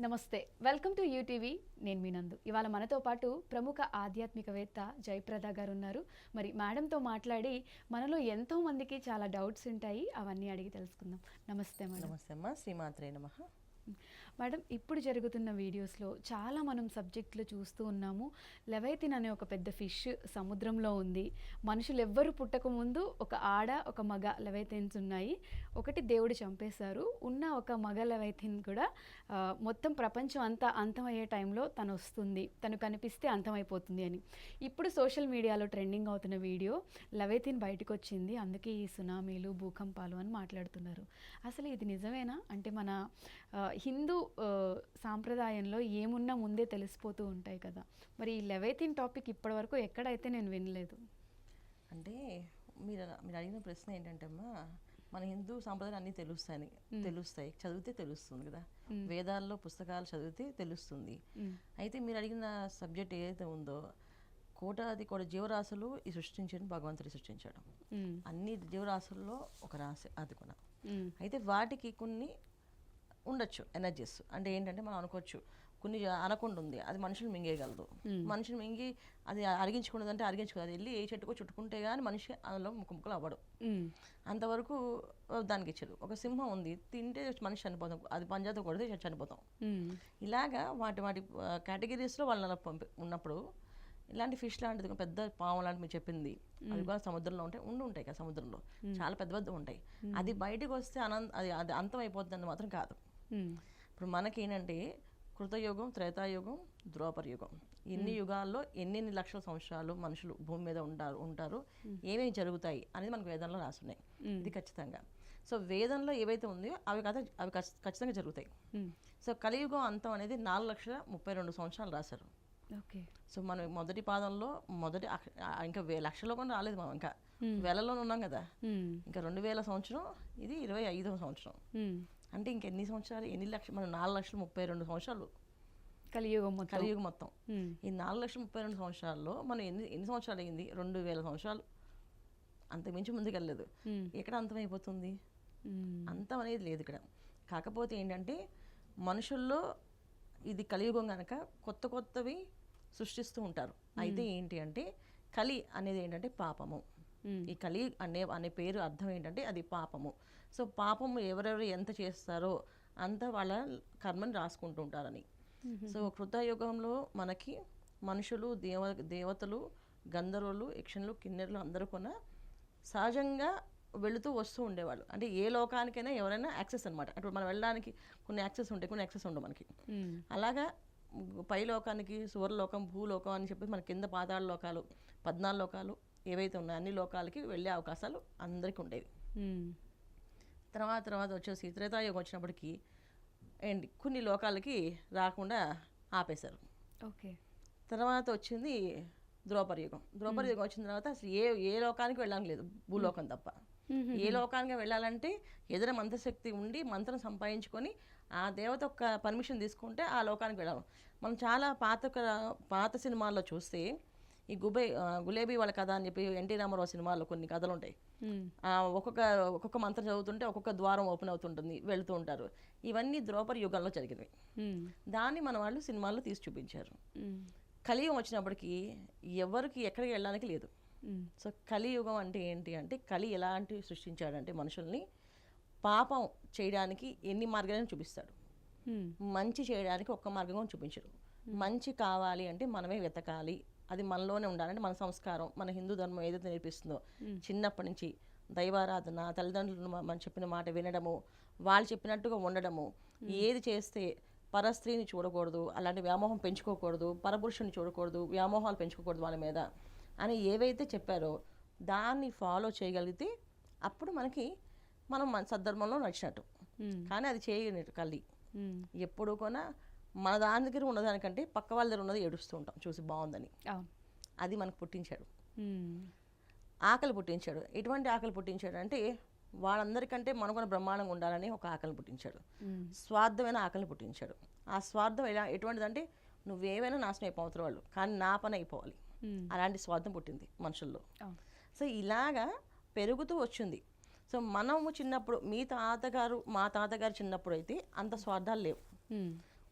నమస్తే. Welcome to UTV. నేను మీ నందు. ఇవాళ మనతో పాటు ప్రముఖ ఆధ్యాత్మికవేత్త జయప్రద గారు ఉన్నారు మరి మేడంతో మాట్లాడి మనలో ఎంతో మందికి చాలా డౌట్స్ ఉంటాయి. అవన్నీ అడిగి తెలుసుకుందాం. నమస్తే మేడం. నమస్తే అమ్మా. శ్రీమాత్రే నమ. మేడం ఇప్పుడు జరుగుతున్న వీడియోస్లో చాలా మనం సబ్జెక్టులు చూస్తూ ఉన్నాము. లెవైతిన్ అనే ఒక పెద్ద ఫిష్ సముద్రంలో ఉంది. మనుషులు ఎవ్వరు పుట్టకముందు ఒక ఆడ ఒక మగ లెవైతిన్స్ ఉన్నాయి. ఒకటి దేవుడు చంపేశారు. ఉన్న ఒక మగ లెవైతిన్ కూడా మొత్తం ప్రపంచం అంతా అంతమయ్యే టైంలో తను వస్తుంది. తను కనిపిస్తే అంతమైపోతుంది అని. ఇప్పుడు సోషల్ మీడియాలో ట్రెండింగ్ అవుతున్న వీడియో లెవైతిన్ బయటకు వచ్చింది అందుకే ఈ సునామీలు భూకంపాలు అని మాట్లాడుతున్నారు. అసలు ఇది నిజమేనా? అంటే మన హిందూ సాంప్రదాయంలో ఏమున్నా ముందే తెలిసిపోతూ ఉంటాయి కదా. మరి ఈ లెవైతిన్ టాపిక్ ఇప్పటివరకు ఎక్కడైతే నేను వినలేదు. అంటే మీరు మీరు అడిగిన ప్రశ్న ఏంటంటే అమ్మా మన హిందూ సాంప్రదాయాలు అన్నీ తెలుస్తాయి తెలుస్తాయి చదివితే తెలుస్తుంది కదా. వేదాల్లో పుస్తకాలు చదివితే తెలుస్తుంది. అయితే మీరు అడిగిన సబ్జెక్ట్ ఏదైతే ఉందో కోటాది కోటి జీవరాశులు ఈ సృష్టించని భగవంతుడు సృష్టించాడు. అన్ని జీవరాశుల్లో ఒక రాశి అది కూడా. అయితే వాటికి కొన్ని ఉండొచ్చు ఎనర్జీస్ అంటే ఏంటంటే మనం అనుకోవచ్చు కొన్ని అనకుండా ఉంది అది మనుషులు మింగేయగలదు. మనుషులు మింగి అది అరిగించుకున్నది అంటే అరిగించుకోదు. అది వెళ్ళి ఏ చెట్టుకో చుట్టుకుంటే కానీ మనిషి అందులో ముక్కు ముక్కలు అవ్వడు. అంతవరకు దానికి ఇచ్చాడు ఒక సింహం ఉంది తింటే మనిషి చనిపోతాం అది పంజాతో కొడితే చనిపోతాం. ఇలాగా వాటి వాటి కేటగిరీస్లో వాళ్ళని పంపి ఉన్నప్పుడు ఇలాంటి ఫిష్ లాంటిది పెద్ద పాము లాంటి మీరు చెప్పింది అవి కూడా సముద్రంలో ఉంటాయి ఉండి ఉంటాయి కదా సముద్రంలో. చాలా పెద్ద పెద్ద ఉంటాయి. అది బయటకు వస్తే అనంత అది అది అంతం అయిపోతుంది మాత్రం కాదు. ఇప్పుడు మనకేంటంటే కృతయుగం త్రేతాయుగం ద్రోపరయుగం. ఎన్ని యుగాల్లో ఎన్నెన్ని లక్షల సంవత్సరాలు మనుషులు భూమి మీద ఉంటారు ఉంటారు ఏమేమి జరుగుతాయి అనేది మనకు వేదంలో రాసున్నాయి. ఇది ఖచ్చితంగా. సో వేదంలో ఏవైతే ఉందో అవి కథ అవి ఖచ్- ఖచ్చితంగా జరుగుతాయి. సో కలియుగం అంతం అనేది నాలుగు లక్షల ముప్పై రెండు సంవత్సరాలు రాశారు. ఓకే సో మనం మొదటి పాదంలో మొదటి ఇంకా వే లక్షలో కూడా రాలేదు మనం ఇంకా. వేలలోనే ఉన్నాం కదా. ఇంకా రెండు వేల సంవత్సరం ఇది ఇరవై ఐదవ సంవత్సరం. అంటే ఇంకెన్ని సంవత్సరాలు ఎన్ని లక్షలు మనం నాలుగు లక్షల ముప్పై రెండు సంవత్సరాలు. కలియుగం మొత్తం. కలియుగం మొత్తం. ఈ నాలుగు లక్షల ముప్పై రెండు సంవత్సరాల్లో మనం ఎన్ని ఎన్ని సంవత్సరాలు అయింది? రెండు వేల సంవత్సరాలు. అంతకుమించి ముందుకెళ్ళలేదు. ఎక్కడ అంతమైపోతుంది. అంతం అనేది లేదు ఇక్కడ. కాకపోతే ఏంటంటే మనుషుల్లో ఇది కలియుగం కనుక కొత్త కొత్తవి సృష్టిస్తూ ఉంటారు. అయితే ఏంటి అంటే కలి అనేది ఏంటంటే పాపము. ఈ కలి అనే అనే పేరు అర్థం ఏంటంటే అది పాపము. సో పాపము ఎవరెవరు ఎంత చేస్తారో అంత వాళ్ళ కర్మని రాసుకుంటూ ఉంటారని సో కృతయుగంలో మనకి మనుషులు దేవ దేవతలు గంధర్వులు యక్షణులు కిన్నెరులు అందరూ కూడా సహజంగా వెళుతూ వస్తూ ఉండేవాళ్ళు. అంటే ఏ లోకానికైనా ఎవరైనా యాక్సెస్ అనమాట ఇప్పుడు మనం వెళ్ళడానికి కొన్ని యాక్సెస్ ఉంటాయి కొన్ని యాక్సెస్ ఉండవు మనకి. అలాగా పై లోకానికి సువర్లోకం భూలోకం అని చెప్పి మన కింద పాతాళ లోకాలు పద్నాలుగు లోకాలు ఏవైతే ఉన్నాయో అన్ని లోకాలకి వెళ్ళే అవకాశాలు అందరికీ ఉండేవి. తర్వాత తర్వాత వచ్చేసి త్రేతాయుగం వచ్చినప్పటికీ ఏంటి కొన్ని లోకాలకి రాకుండా ఆపేశారు. ఓకే. తర్వాత వచ్చింది ద్రౌపదయుగం. ద్రౌపదయుగం వచ్చిన తర్వాత అసలు ఏ ఏ లోకానికి వెళ్ళడానికి లేదు భూలోకం తప్ప. ఏ లోకానికి వెళ్ళాలంటే ఎదుర మంత్రశక్తి ఉండి మంత్రం సంపాదించుకొని ఆ దేవత ఒక పర్మిషన్ తీసుకుంటే ఆ లోకానికి వెళ్ళాలి. మనం చాలా పాత పాత సినిమాల్లో చూస్తే ఈ గుబే గులేబీ వాళ్ళ కథ అని చెప్పి ఎన్టీ రామారావు సినిమాల్లో కొన్ని కథలు ఉంటాయి. ఒక్కొక్క ఒక్కొక్క మంత్రం చదువుతుంటే ఒక్కొక్క ద్వారం ఓపెన్ అవుతుంటుంది వెళ్తూ ఉంటారు. ఇవన్నీ ద్రౌపది యుగంలో జరిగినవి. దాన్ని మన వాళ్ళు సినిమాల్లో తీసి చూపించారు. కలియుగం వచ్చినప్పటికీ ఎవరికి ఎక్కడికి వెళ్ళడానికి లేదు. సో కలియుగం అంటే ఏంటి అంటే కలి ఎలాంటి సృష్టించాడంటే మనుషుల్ని పాపం చేయడానికి ఎన్ని మార్గాలను చూపిస్తాడు. మంచి చేయడానికి ఒక్క మార్గం చూపించడు. మంచి కావాలి అంటే మనమే వెతకాలి. అది మనలోనే ఉండాలంటే మన సంస్కారం మన హిందూ ధర్మం ఏదైతే నేర్పిస్తుందో. చిన్నప్పటి నుంచి దైవారాధన తల్లిదండ్రులు మనం చెప్పిన మాట వినడము వాళ్ళు చెప్పినట్టుగా ఉండడము ఏది చేస్తే పరస్త్రీని చూడకూడదు అలాంటి వ్యామోహం పెంచుకోకూడదు పరపురుషుని చూడకూడదు వ్యామోహాలు పెంచుకోకూడదు వాళ్ళ మీద అని ఏవైతే చెప్పారో దాన్ని ఫాలో చేయగలిగితే అప్పుడు మనకి మనం మన సద్ధర్మంలో నడిచినట్టు. కానీ అది కల్లి మ్మ్. ఎప్పుడు కూడా మన దాని దగ్గర ఉన్నదానికంటే పక్క వాళ్ళ దగ్గర ఉన్నది ఏడుస్తూ ఉంటాం. చూసి బాగుందని. అది మనకు పుట్టించాడు. ఆకలి పుట్టించాడు. ఎటువంటి ఆకలి పుట్టించాడు అంటే వాళ్ళందరికంటే మనకున్న బ్రహ్మాండంగా ఉండాలని ఒక ఆకలి పుట్టించాడు. స్వార్థమైన ఆకలి పుట్టించాడు. ఆ స్వార్థం ఎలా ఎటువంటిదంటే నువ్వేమైనా నాశనం అయిపోతారు వాళ్ళు కానీ నా పని అయిపోవాలి. అలాంటి స్వార్థం పుట్టింది మనుషుల్లో. సో ఇలాగా పెరుగుతూ వచ్చింది. సో మనము చిన్నప్పుడు మీ తాతగారు మా తాతగారు చిన్నప్పుడు అయితే అంత స్వార్థాలు లేవు.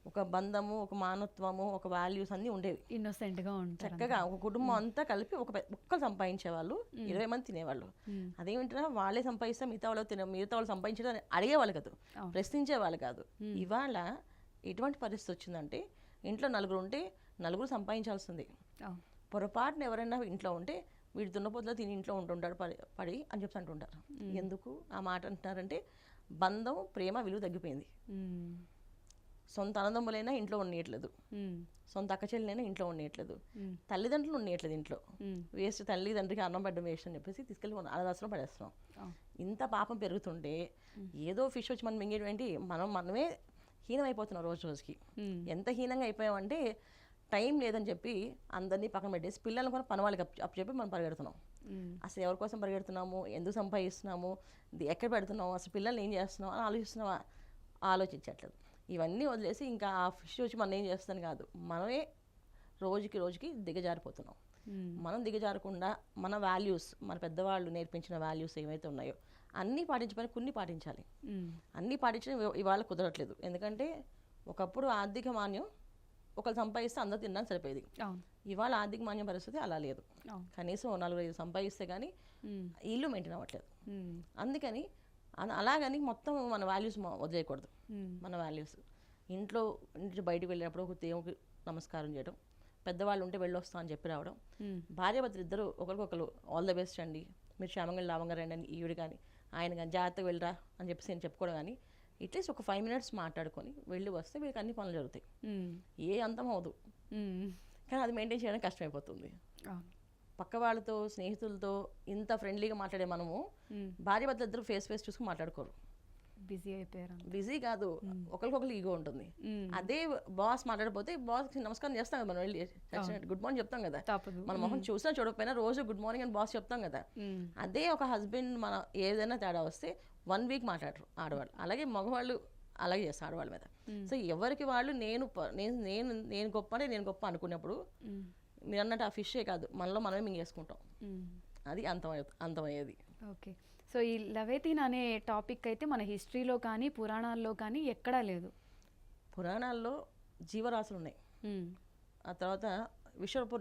ఒక బంధము ఒక మానవత్వము ఒక వాల్యూస్ అన్నీ ఉండేవి. ఇన్నోసెంట్గా ఉంటారు చక్కగా ఒక కుటుంబం అంతా కలిపి ఒక ఒక్కరు సంపాదించే వాళ్ళు ఇరవై మంది తినేవాళ్ళు. మ్మ్. అదేమిటంటే వాళ్ళే సంపాదిస్తే మిగతా వాళ్ళు తిన మిగతా వాళ్ళు సంపాదించడం అని అడిగేవాళ్ళు కాదు. అవును. ప్రశ్నించే వాళ్ళు కాదు. ఇవాళ ఎటువంటి పరిస్థితి వచ్చిందంటే ఇంట్లో నలుగురు ఉంటే నలుగురు సంపాదించాల్సింది. పొరపాటున ఎవరైనా ఇంట్లో ఉంటే వీడు దున్నపోతులో తిని ఇంట్లో ఉంటుంటాడు పడి పడి అని చెప్పి అంటుంటారు. ఎందుకు ఆ మాట అంటున్నారంటే బంధం ప్రేమ విలువ తగ్గిపోయింది. సొంత అన్నదమ్ములైనా ఇంట్లో ఉండేయట్లేదు. సొంత అక్క చెల్లెలైనా ఇంట్లో ఉండేయట్లేదు. తల్లిదండ్రులు ఉండేయట్లేదు ఇంట్లో. వేస్ట్ తల్లిదండ్రికి అన్నం పెట్టడం వేస్ట్ అని చెప్పేసి తీసుకెళ్ళి అనాథాశ్రమం పడేస్తున్నాం. ఇంత పాపం పెరుగుతుంటే ఏదో ఫిష్ వచ్చి మనం మింగేయడం ఏంటి మనం మనమే హీనమైపోతున్నాం రోజు రోజుకి. ఎంత హీనంగా అయిపోయామంటే టైం లేదని చెప్పి అందరినీ పక్కన పెట్టేసి పిల్లల్ని కూడా పని వాళ్ళకి అప్పు చెప్పి మనం పరిగెడుతున్నాం. అసలు ఎవరి కోసం పరిగెడుతున్నాము? ఎందుకు సంపాదిస్తున్నాము? ఎక్కడ పెడుతున్నాము? అసలు పిల్లల్ని ఏం చేస్తున్నాం అని ఆలోచిస్తున్నావా? ఆలోచించట్లేదు. ఇవన్నీ వదిలేసి ఇంకా ఆ ఫిష్ వచ్చి మనం ఏం చేస్తాను కాదు మనమే రోజుకి రోజుకి దిగజారిపోతున్నాం. మనం దిగజారకుండా మన వాల్యూస్ మన పెద్దవాళ్ళు నేర్పించిన వాల్యూస్ ఏవైతే ఉన్నాయో అన్నీ పాటించమని కొన్ని పాటించాలి. అన్నీ పాటించడం ఇవ- ఇవాళ కుదరట్లేదు ఎందుకంటే ఒకప్పుడు ఆర్థిక మాన్యం ఒకరు సంపాదిస్తే అందరూ తినడానికి సరిపోయేది ఇవాళ ఆర్థిక మాన్యం పరిస్థితి అలా లేదు కనీసం నలుగురు ఐదు సంపాదిస్తే కానీ. ఇల్లు మెయింటైన్ అవ్వట్లేదు. అందుకని అలాగని మొత్తం మన వాల్యూస్ వదిలేయకూడదు. మన వాల్యూస్ ఇంట్లో ఇంటి బయటికి వెళ్ళినప్పుడు ఒక దేవుడికి నమస్కారం చేయడం పెద్దవాళ్ళు ఉంటే వెళ్ళొస్తాం అని చెప్పి రావడం. మ్మ్. భార్యాభర్తలు ఇద్దరు ఒకరికొకరు ఆల్ ద బెస్ట్ అండి. మీరు క్షేమంగా లాభంగా రండి అని ఈవిడ కానీ ఆయన కానీ జాగ్రత్తగా వెళ్ళరా అని చెప్పేసి నేను చెప్పుకోవడం కానీ అట్లీస్ట్ ఒక ఫైవ్ మినిట్స్ మాట్లాడుకొని వెళ్ళి వస్తే వీళ్ళకి అన్ని పనులు జరుగుతాయి. మ్మ్. ఏ అంతం అవదు. కానీ అది మెయింటైన్ చేయడం కష్టమైపోతుంది. పక్క వాళ్ళతో స్నేహితులతో ఇంత ఫ్రెండ్లీగా మాట్లాడే మనము మ్మ్. భార్యాభర్తలు ఇద్దరు ఫేస్ ఫేస్ చూసుకుని మాట్లాడుకోరు. బిజీ అయిపోయారు. బిజీ కాదు. ఒకరికొకరు ఈగో ఉంటుంది. అదే బాస్ మాట్లాడిపోతే బాస్ నమస్కారం చేస్తాం కదా మనం వెళ్ళి గుడ్ మార్నింగ్ చెప్తాం కదా. మన మొహం చూసినా చూడకపోయినా రోజు గుడ్ మార్నింగ్ అని బాస్ చెప్తాం కదా. అదే ఒక హస్బెండ్ మన ఏదైనా తేడా వస్తే వన్ వీక్ మాట్లాడరు ఆడవాళ్ళు. అలాగే మగవాళ్ళు అలాగే చేస్తారు ఆడవాళ్ళ మీద. సో ఎవరికి వాళ్ళు నేను నేను నేను నేను గొప్ప అంటే నేను గొప్ప అనుకున్నప్పుడు. మీరు అన్నట్టు ఆ ఫిషే కాదు. మనలో మనమే మింగేసుకుంటాం. అది అంతమయ్యే అంతమయ్యేది. ఓకే. సో ఈ లవేతీన్ అనే టాపిక్ అయితే మన హిస్టరీలో కానీ పురాణాల్లో కానీ ఎక్కడా లేదు. పురాణాల్లో జీవరాశులు ఉన్నాయి. ఆ తర్వాత విషపు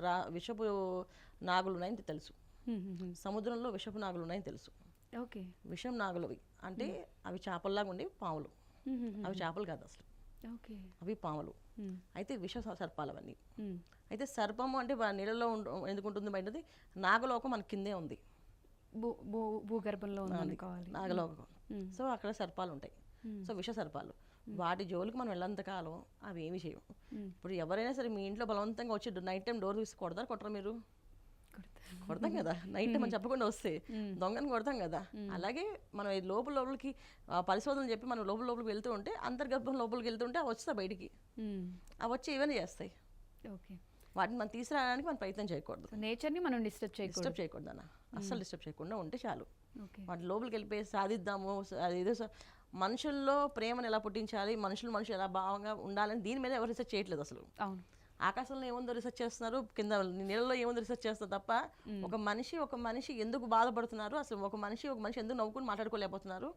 రా విషపు నాగులు ఉన్నాయని తెలుసు. సముద్రంలో విషపు నాగులు ఉన్నాయని తెలుసు. ఓకే. విషం నాగులు అవి అంటే అవి చేపల్లాగా ఉండే పాములు. అవి చేపలు కాదు అసలు. ఓకే. అవి పాములు. అయితే విష సర్పాలు అవన్నీ. అయితే సర్పము అంటే నీళ్ళలో ఉండు ఎందుకు ఉంటుంది బయటది? నాగలోకం మన కిందే ఉంది. భూ భూ భూగర్భంలో ఉందనుకోవాలి. నాగలోకం. సో అక్కడ సర్పాలు ఉంటాయి. సో విష సర్పాలు. వాటి జోలికి మనం వెళ్ళంత కాలం అవి ఏమి చేయవు. ఇప్పుడు ఎవరైనా సరే మీ ఇంట్లో బలవంతంగా వచ్చి నైట్ టైం డోర్ తీసి కొడతారు? కొట్టరు మీరు. కొడతాం కదా. నైట్ టైం మనం చెప్పకుండా వస్తే. దొంగని కొడతాం కదా. అలాగే మనం లోపల లోపలికి ఆ, పరిశోధనలు చెప్పి మనం లోపల లోపలికి వెళ్తూ ఉంటే అంతర్గర్భం లోపలికి వెళ్తుంటే అవి వస్తాయి బయటికి. అవి వచ్చి ఏమైనా చేస్తాయి. ఓకే. వాటిని మనం తీసుకురావడానికి మనం ప్రయత్నం చేయకూడదు. నేచర్ని మనం డిస్టర్బ్ చేయకూడదు డిస్టర్బ్ చేయకూడదు. అన్న అస్సలు డిస్టర్బ్ చేయకుండా ఉంటే చాలు. వాటి లోపలికి వెళ్ళిపోయి సాధిద్దాము ఏదో మనుషుల్లో ప్రేమను ఎలా పుట్టించాలి మనుషులు మనుషులు ఎలా భావంగా ఉండాలని దీని మీద ఎవరు రీసెర్చ్ చేయట్లేదు అసలు. అవును. ఆకాశంలో ఏముందో రీసెర్చ్ చేస్తున్నారు కింద నీళ్ళలో ఏముందో రీసెర్చ్ చేస్తారు తప్ప ఒక మనిషి ఒక మనిషి ఎందుకు బాధపడుతున్నారు? అసలు ఒక మనిషి ఒక మనిషి ఎందుకు నవ్వుకుని మాట్లాడుకోలేకపోతున్నారు.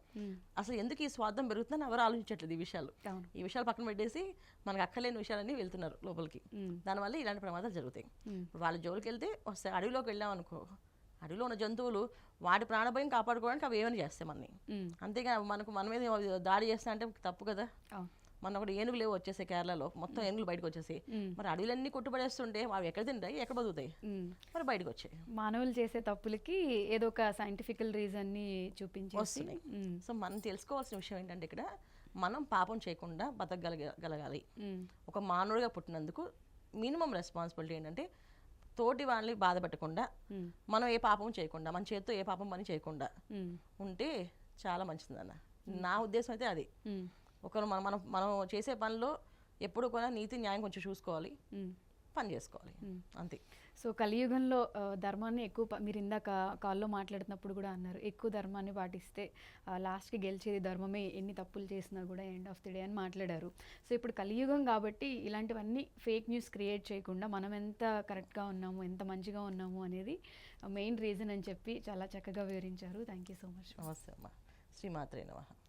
అసలు ఎందుకు ఈ స్వార్థం పెరుగుతుందని ఎవరు ఆలోచించట్లేదు ఈ విషయాలు. ఈ విషయాలు పక్కన పెట్టేసి మనకు అక్కలేని విషయాలన్నీ వెళ్తున్నారు లోపలికి. దానివల్ల ఇలాంటి ప్రమాదాలు జరుగుతాయి. వాళ్ళ జోలికి వెళ్తే వస్తాయి అడవిలోకి వెళ్ళాం అనుకో అడవిలో ఉన్న జంతువులు వాటి ప్రాణభయం కాపాడుకోవడానికి అవి ఏమైనా చేస్తాయి మనని. అంతేగా మనకు మన మీద దాడి చేస్తా అంటే తప్పు కదా? మన ఒకటి ఏనుగులు లేవు వచ్చేసాయి కేరళలో మొత్తం ఏనుగులు బయటకు వచ్చేసాయి మ్మ్. మరి అడవులన్నీ కొట్టుపడేస్తుంటే అవి ఎక్కడ తింటాయి ఎక్కడ బతుకుతాయి. మరి బయటకు వచ్చాయి మానవులు చేసే తప్పులకి ఏదో ఒక సైంటిఫికల్ రీజన్ని చూపించేసి వస్తున్నాయి. మ్మ్. సో మనం తెలుసుకోవాల్సిన విషయం ఏంటంటే ఇక్కడ మనం పాపం చేయకుండా బతకగలగ గలగాలి మ్మ్. ఒక మానవుడిగా పుట్టినందుకు మినిమం రెస్పాన్సిబిలిటీ ఏంటంటే తోటి వాళ్ళని బాధ పెట్టకుండా. మనం ఏ పాపం చేయకుండా మన చేతితో ఏ పాపం పని చేయకుండా. ఉంటే చాలా మంచిదన్న నా ఉద్దేశం అయితే అది. ఒకరు మనం మనం మనం చేసే పనిలో ఎప్పుడు కూడా నీతి న్యాయం కొంచెం చూసుకోవాలి. పని చేసుకోవాలి. అంతే. సో కలియుగంలో ధర్మాన్ని ఎక్కువ మీరు ఇందాక కాల్లో మాట్లాడుతున్నప్పుడు కూడా అన్నారు. ఎక్కువ ధర్మాన్ని పాటిస్తే లాస్ట్కి గెలిచేది ధర్మమే. ఎన్ని తప్పులు చేసినా కూడా ఎండ్ ఆఫ్ ది డే అని మాట్లాడారు. సో ఇప్పుడు కలియుగం కాబట్టి ఇలాంటివన్నీ ఫేక్ న్యూస్ క్రియేట్ చేయకుండా మనం ఎంత కరెక్ట్గా ఉన్నాము ఎంత మంచిగా ఉన్నాము అనేది మెయిన్ రీజన్ అని చెప్పి చాలా చక్కగా వివరించారు. థ్యాంక్ యూ సో మచ్ నమస్తే అమ్మ. శ్రీమాత్రే నమః.